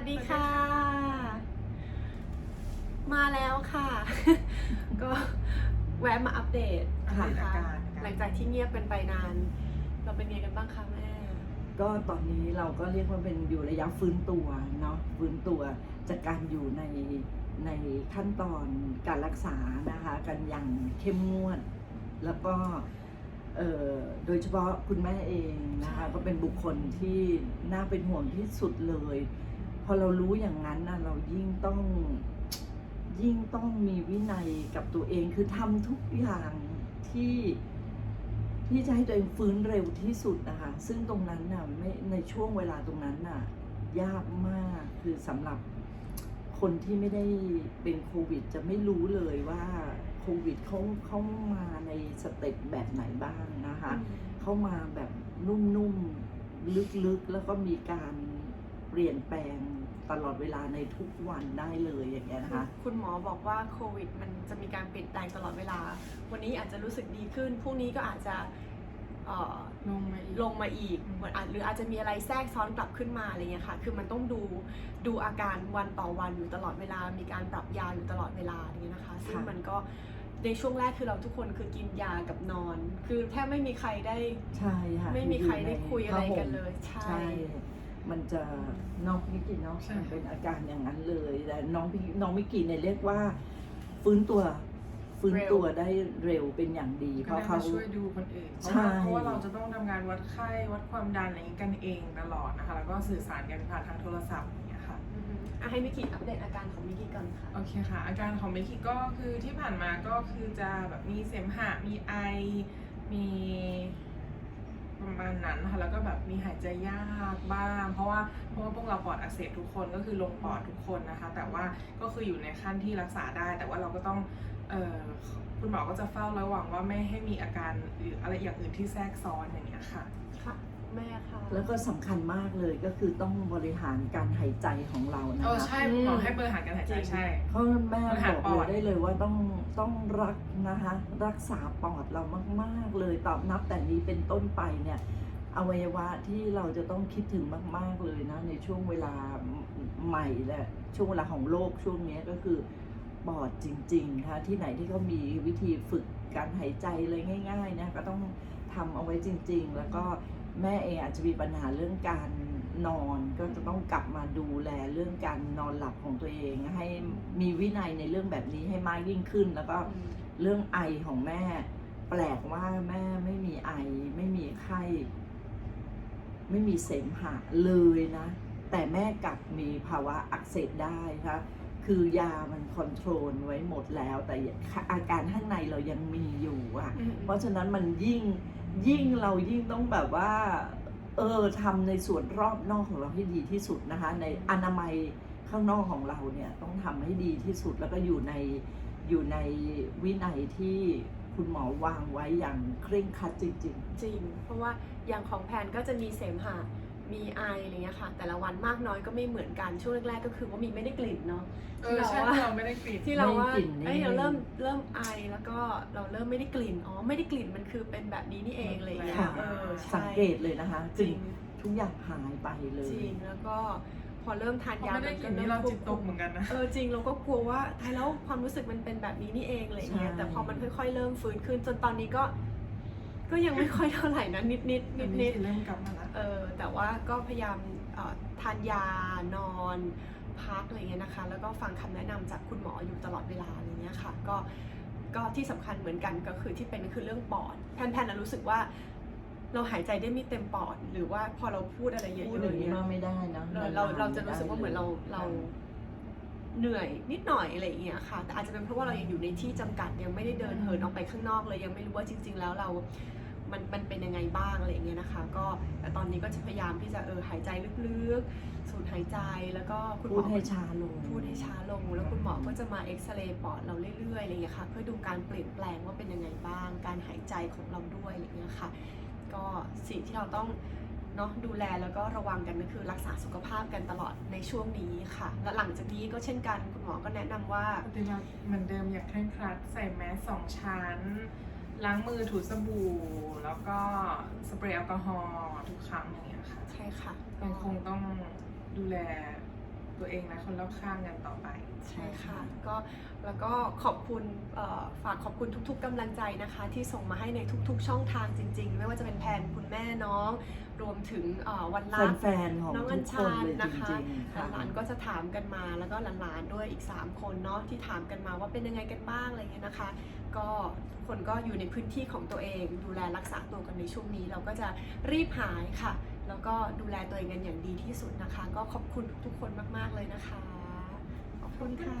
วัสดีค่ะ มาแล้วค่ะ ก็แวะมาอัปเดตค่ะนะคะอาการอาการหลังจากที่เงียบกันไปนาน เราเป็นไงกันบ้างคะแม่ก็ตอนนี้เราก็เรียกว่าเป็นอยู่ระยะฟื้นตัวเนาะฟื้นตัวจากการอยู่ในในขั้นตอนการรักษานะคะกันอย่างเข้มงวด แล้วก็เอ่อโดยเฉพาะคุณแม่เองนะคะใช่ก็เป็นบุคคลที่น่าเป็นห่วงที่สุดเลยพ อเรารู้อย่างนั้นนะเรายิ่งต้องยิ่งต้องมีวินัยกับตัวเองคือทำทุกอย่างที่ที่จะให้ตัวเองฟื้นเร็วที่สุดนะคะ ซึ่งตรงนั้นน่ะไม่ในช่วงเวลาตรงนั้นน่ะ ยากมากคือสำหรับคนที่ไม่ได้เป็นโควิด จะไม่รู้เลยว่าโควิดเขาเขามาในสเต็ปแบบไหนบ้างนะคะเข้ามาแบบนุ่มๆ ลึกๆ แล้วก็มีการเปลี่ยนแปลง ตลอดเวลาในทุกวันได้เลยอย่างเงี้ยนะคะคุณหมอบอกว่าโควิด มันจะมีการเปลี่ยนแปลงตลอดเวลา วันนี้อาจจะรู้สึกดีขึ้นพรุ่งนี้ก็อาจจะเอ่อลงมาอีกลงมาอีกอืมเหมือนอาจหรืออาจจะมีอะไรแทรกซ้อนกลับขึ้นมาอะไรเงี้ยค่ะ คือมันต้องดูดูอาการวันต่อวันอยู่ตลอดเวลา มีการปรับยาอยู่ตลอดเวลาอย่างเงี้ยนะคะ ซึ่งค่ะมันก็ในช่วงแรกคือเราทุกคนคือกินยากับนอน คือแทบไม่มีใครได้ใช่ค่ะไม่มีใครได้คุยอะไรกันเลย ใช่ใช่ มันจะน้องมิกกี้เนาะใช่มันเป็นอาการอย่างนั้นเลยแต่น้องพี่น้องมิกกี้เนี่ยเรียกว่า ฟื้นตัวฟื้นตัวได้เร็วเป็นอย่างดี เพก็ราะได้เขามาช่วยดูคนอื่นเพราะใช่ว่าเพราะว่าเราจะต้องทำงานวัดไข้วัดความดันอะไรอย่างนี้กันเองตลอดนะคะ แล้วก็สื่อสารกันผ่านทางโทรศัพท์อย่างเงี้ยค่ะอือฮึอะให้มิกกี้อัปเดตอาการของมิกกี้ก่อนค่ะ โอเคค่ะ อาการของเมคิก็คือที่ผ่านมาก็คือจะแบบมีเสมหะมีไอมี ประมาณนั้นนะคะแล้วก็แบบมีหายใจยากบ้าง เพราะว่าเพราะว่าพวกเราปอดอักเสบทุกคนก็คือลงปอดทุกคนนะคะ แต่ว่าก็คืออยู่ในขั้นที่รักษาได้ แต่ว่าเราก็ต้องเอ่อคุณหมอก็จะเฝ้าระวังว่าไม่ให้มีอาการหรืออะไรอย่างอื่นที่แทรกซ้อนอย่างเงี้ยค่ะค่ะ แม่ค่ะแล้วก็สำคัญมากเลยก็คือต้องบริหารการหายใจของเรานะเออคะใช่คุณหมอให้บริหารการหายใจจริงใช่ เพราะแม่บริหารบอกปอดเลยได้เลยว่าต้องต้องรักนะคะ รักษาปอดเรามาก ๆ เลยตอบนับแต่นี้เป็นต้นไปเนี่ยอวัยวะที่เราจะต้องคิดถึงมาก ๆเลยนะ ในช่วงเวลาใหม่และช่วงเวลาของโลกช่วงเนี้ยก็คือปอดจริงๆค่ะที่ไหนที่เขามีวิธีฝึกการหายใจเลยง่ายๆนะก็ต้องทำเอาไว้จริง ๆ แล้วก็ แม่เองอาจจะมีปัญหาเรื่องการนอนก็จะต้องกลับมาดูแลเรื่องการนอนหลับของตัวเอง ให้มีวินัยในเรื่องแบบนี้ให้มากยิ่งขึ้น แล้วก็อืมเรื่องไอของแม่ แปลกว่าแม่ไม่มีไอ ไม่มีไข้ ไม่มีเสมหะเลยนะ แต่แม่กลับมีภาวะอักเสบได้ค่ะคือยามันคอนโทรลไว้หมดแล้ว แต่อาการข้างในเรายังมีอยู่อะอืมเพราะฉะนั้นมันยิ่ง ยิ่งเรายิ่งต้องแบบว่า เออทำในส่วนรอบนอกของเราให้ดีที่สุดนะคะ ในอนามัยข้างนอกของเราเนี่ยต้องทำให้ดีที่สุดแล้วก็อยู่ในอยู่ในวินัยที่คุณหมอวางไว้อย่างเคร่งครัดจริงจริง เพราะว่าอย่างของแพนก็จะมีเสมหะ มีไออะไรเงี้ยค่ะ แต่ละวันมากน้อยก็ไม่เหมือนกันช่วงแรกๆก็คือว่ามีไม่ได้กลิ่นเนาะเออใช่ที่ที่เราเราไม่ได้กรีดที่เราว่าไม่กลิ่นนี่เอ้ยเราเริ่มเริ่มไอแล้วก็เราเริ่มไม่ได้กลิ่นอ๋อไม่ได้กลิ่นมันคือเป็นแบบนี้นี่เองอะไรๆเงี้ยค่ะเออสัใช่งเกตเลยนะคะจริงทุกอย่างหายไปเลยจริงแล้วก็พอเริ่มทานพอยาไม่ได้กรีดมันี่เราควจิบตคุตกเหมือนกันนะเออจริงเราก็กลัวว่าท้ายแล้วความรู้สึกมันเป็นแบบนี้นี่เองอะไรเงี้ยใช่แต่พอมันค่อยๆเริ่มฟื้นขึ้นจนตอนนี้ก็ ก็ยังไม่ค่อยเท่าไหร่นะนิดๆนิดอันนินี้ดเริ่มกลับมาแล้วเออแต่ว่าก็พยายามเอ่อทานยานอนพักอะไรเงี้ยนะคะ แล้วก็ฟังคำแนะนำจากคุณหมออยู่ตลอดเวลาอะไรเงี้ยค่ะก็ก็ที่สำคัญเหมือนกันก็คือที่เป็นก็คือเรื่องปอดแพนๆนะรู้สึกว่า เราหายใจได้ไม่เต็มปอด หรือว่าพอเราพูดอะไรเยอะพูดๆอย่างเนี้นี้ยมากไม่ได้นะเราเราเราจะรู้สึกว่าเหมือนเราเรา เหนื่อยนิดหน่อยอะไรอย่างเงี้ยค่ะ แต่อาจจะเป็นเพราะว่าเรายังอยู่ในที่จำกัดยังไม่ได้เดินเหินออกไปข้างนอกเลยยังไม่รู้ว่าจริง ๆ แล้วเรา มันมันเป็นยังไงบ้างอะไรอย่างเงี้ยนะคะ ก็แต่ตอนนี้ก็จะพยายามที่จะเออหายใจลึกๆ สูดหายใจแล้วก็คุณหมพูอดให้ช้าลงพูดให้ช้าลง แล้วคุณหมอก็จะมาเอ็กซเรย์ปอดเราเรื่อยๆอะไรอย่างเงี้ยค่ะเพื่อดูการเปลี่ยนแปลงว่าเป็นยังไงบ้าง การหายใจของเราด้วยอะไรอย่างเงี้ยค่ะ ก็สิ่งที่เราต้อง เนาะดูแลแล้วก็ระวังกันก็คือรักษาสุขภาพกันตลอดในช่วงนี้ค่ะ และหลังจากนี้ก็เช่นกันคุณหมอก็แนะนำว่าปฏิบัติเหมือนเดิมอย่างเคร่งครัดใส่แมสสองชั้น ล้างมือถูสบู่ แล้วก็สเปรย์แอลกอฮอล์ทุกครั้งอย่างเงี้ยค่ะ ใช่ค่ะยังคงต้องดูแล ตัวเองและคนรอบข้างกันต่อไป ใช่ค่ะก็แล้วก็ขอบคุณเอ่อฝากขอบคุณทุก ๆกำลังใจนะคะ ที่ส่งมาให้ในทุก ๆ ช่องทางจริง ๆ ไม่ว่าจะเป็นแพนคุณแม่น้อง รวมถึงเอ่อวันรักแฟนๆของน้องทุอัญกคชานเลยจนะคะริงๆค่ะหลานๆก็จะถามกันมาแล้วก็หลานๆด้วยอีก 3 คนเนาะที่ถามกันมาว่าเป็นยังไงกันบ้างอะไรเงี้ยนะคะ ก็ทุกคนก็อยู่ในพื้นที่ของตัวเอง ดูแลรักษาตัวกันในช่วงนี้ เราก็จะรีบหายค่ะ แล้วก็ดูแลตัวเองกันอย่างดีที่สุดนะคะ ก็ขอบคุณทุกๆคนมาก ๆ เลยนะคะ ขอบคุณค่ะ